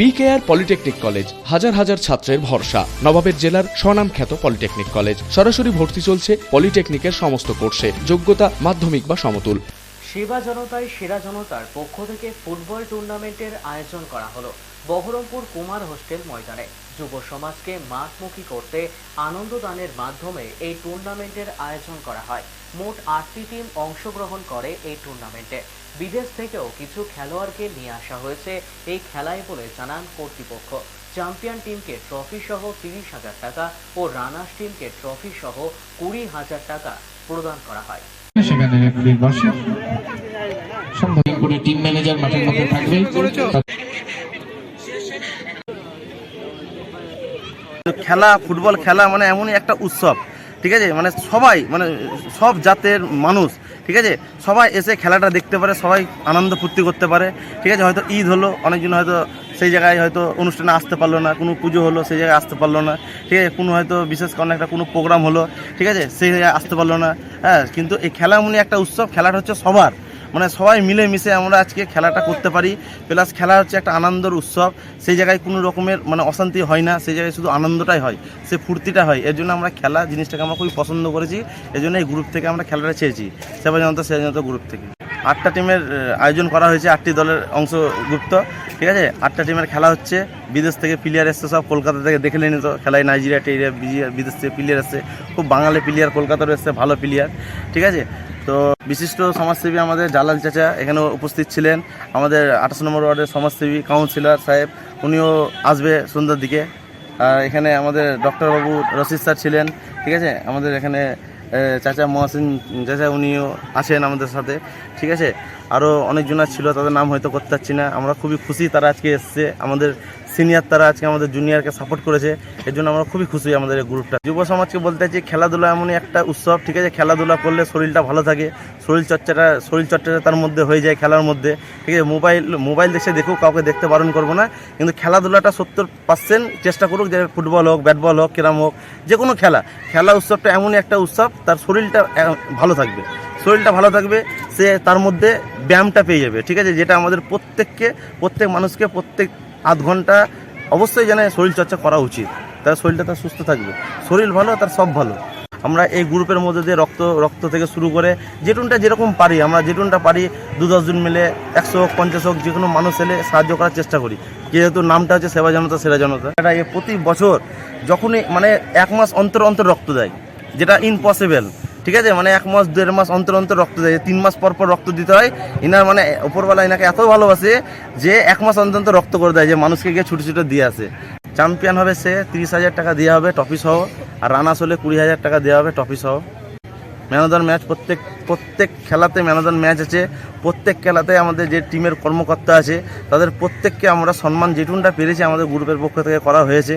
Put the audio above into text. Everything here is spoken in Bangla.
বিকেআর পলিটেকনিক কলেজ হাজার হাজার ছাত্রের ভরসা। নবাবের জেলার স্বনামখ্যাত পলিটেকনিক কলেজ সরাসরি ভর্তি চলছে পলিটেকনিকের সমস্ত কোর্সে। যোগ্যতা মাধ্যমিক বা সমতুল। সেবা জনতায় সেরা জনতার পক্ষ থেকে ফুটবল টুর্নামেন্টের আয়োজন করা হলো। বহরমপুর কুমার হোস্টেল ময়দানে। যুব সমাজকে মাঠমুখী করতে আনন্দদানের মাধ্যমে এই টুর্নামেন্টের আয়োজন করা হয়। মোট আটটি টিম অংশগ্রহণ করে এই টুর্নামেন্টে। বিদেশ থেকেও কিছু খেলোয়াড়কে নিয়ে আসা হয়েছে এই খেলায় বলে জানান কর্তৃপক্ষ। চ্যাম্পিয়ন টিমকে ট্রফি সহ তিরিশ হাজার টাকা ও রানার্স টিমকে ট্রফি সহ কুড়ি হাজার টাকা প্রদান করা হয়। সেখানে টিম ম্যানেজার মাঠের মধ্যে থাকবে। খেলা, ফুটবল খেলা মানে এমনই একটা উৎসব, ঠিক আছে? মানে সবাই মানে সব জাতের মানুষ, ঠিক আছে? সবাই এসে খেলাটা দেখতে পারে, সবাই আনন্দ ফুর্তি করতে পারে, ঠিক আছে? হয়তো ঈদ হলো, অনেকজন হয়তো সেই জায়গায় হয়তো অনুষ্ঠানে আসতে পারল না, কোনো পুজো হলো, সেই জায়গায় আসতে পারল না, ঠিক আছে? কোনো হয়তো বিশেষ কোনো একটা কোনো প্রোগ্রাম হলো, ঠিক আছে? সেই জায়গায় আসতে পারল না হ্যাঁ? কিন্তু এই খেলা এমনই একটা উৎসব, খেলাটা হচ্ছে সবার মানে সবাই মিলে মিশে আমরা আজকে খেলাটা করতে পারি। প্লাস খেলা হচ্ছে একটা আনন্দের উৎসব। সেই জায়গায় কোনো রকমের মানে অশান্তি হয় না। সেই জায়গায় শুধু আনন্দটাই হয়। সে ফুর্তিটা হয়। এর জন্য আমরা খেলা জিনিসটাকে আমরা খুবই পছন্দ করেছি। এই জন্য এই গ্রুপ থেকে আমরা খেলাটা চেয়েছি সেবা জনতা সেবা জনতা গ্রুপ থেকে। আটটা টিমের আয়োজন করা হয়েছে। আটটি দলের অংশভুক্ত ঠিক আছে? আটটা টিমের খেলা হচ্ছে। বিদেশ থেকে প্লেয়ার এসছে সব। কলকাতা থেকে দেখে নিন তো খেলায় নাইজেরিয়া টেরিয়া বিদেশ থেকে প্লেয়ার এসছে। খুব বাঙালি প্লেয়ার কলকাতারও এসছে। ভালো প্লেয়ার ঠিক আছে? তো বিশিষ্ট সমাজসেবী আমাদের জালাল চাচা এখানে উপস্থিত ছিলেন। আমাদের আঠাশ নম্বর ওয়ার্ডের সমাজসেবী কাউন্সিলর সাহেব, উনিও আসবে সন্ধ্যার দিকে। আর এখানে আমাদের ডক্টরবাবু রশিদ স্যার ছিলেন, ঠিক আছে? আমাদের এখানে চাচা মহাসিন চাচা উনিও আছেন আমাদের সাথে, ঠিক আছে? আরও অনেকজনা ছিল, তাদের নাম হয়তো করতে পারছি না। আমরা খুবই খুশি তারা আজকে এসছে আমাদের সিনিয়র তারা আজকে আমাদের জুনিয়রকে সাপোর্ট করেছে, এর জন্য আমরা খুবই খুশি আমাদের এই গ্রুপটা যুব সমাজকে বলতে চাইছি খেলাধুলা এমনই একটা উৎসব, ঠিক আছে? খেলাধুলা করলে শরীরটা ভালো থাকে, শরীর চর্চাটা শরীর চর্চাটা তার মধ্যে হয়ে যায় খেলার মধ্যে, ঠিক আছে? মোবাইল মোবাইল দেখে দেখুক, কাউকে দেখতে বারণ করব না, কিন্তু খেলাধুলাটা সত্তর পার্সেন্ট চেষ্টা করুক, যে ফুটবল হোক ব্যাট বল হোক, ক্যারাম হোক, যে কোনো খেলা। খেলা উৎসবটা এমনই একটা উৎসব, তার শরীরটা ভালো থাকবে। শরীরটা ভালো থাকবে, সে তার মধ্যে ব্যায়ামটা পেয়ে যাবে, ঠিক আছে? যেটা আমাদের প্রত্যেককে, প্রত্যেক মানুষকে, প্রত্যেক আধ ঘণ্টা অবশ্যই জানে শরীর চর্চা করা উচিত। তার শরীরটা তার সুস্থ থাকবে। শরীর ভালো, তার সব ভালো। আমরা এই গ্রুপের মধ্যে দিয়ে রক্ত রক্ত থেকে শুরু করে যেটুনটা যেরকম পারি, আমরা যেটুনটা পারি দু দশজন মিলে একশো হোক, পঞ্চাশ হোক যে কোনো মানুষ এলে সাহায্য করার চেষ্টা করি। যেহেতু নামটা হচ্ছে সেবা জনতা, সেরা জনতা। এটা এ প্রতি বছর যখনই মানে এক মাস অন্তর অন্তর রক্ত দেয়, যেটা ইম্পসিবল ঠিক আছে? মানে এক মাস, দেড় মাস অন্তর অন্তর রক্ত দেয়। তিন মাস পর পর রক্ত দিতে হয়। ইনার মানে ওপরবেলা ইনাকে এত ভালোবাসে যে এক মাস অন্তর অন্তর রক্ত করে দেয়, যে মানুষকে গিয়ে ছুটে ছুটে দিয়ে আসে। চ্যাম্পিয়ন হবে সে, তিরিশ হাজার টাকা দেওয়া হবে ট্রফি সহ। আর রানার্স হলে কুড়ি হাজার টাকা দেওয়া হবে ট্রফি সহ। ম্যান অফ দ্য ম্যাচ প্রত্যেক প্রত্যেক খেলাতে ম্যান অফ দ্য ম্যাচ আছে। প্রত্যেক খেলাতে আমাদের যে টিমের কর্মকর্তা আছে, তাদের প্রত্যেককে আমরা সম্মান যেটুনটা পেরেছি আমাদের গ্রুপের পক্ষ থেকে করা হয়েছে।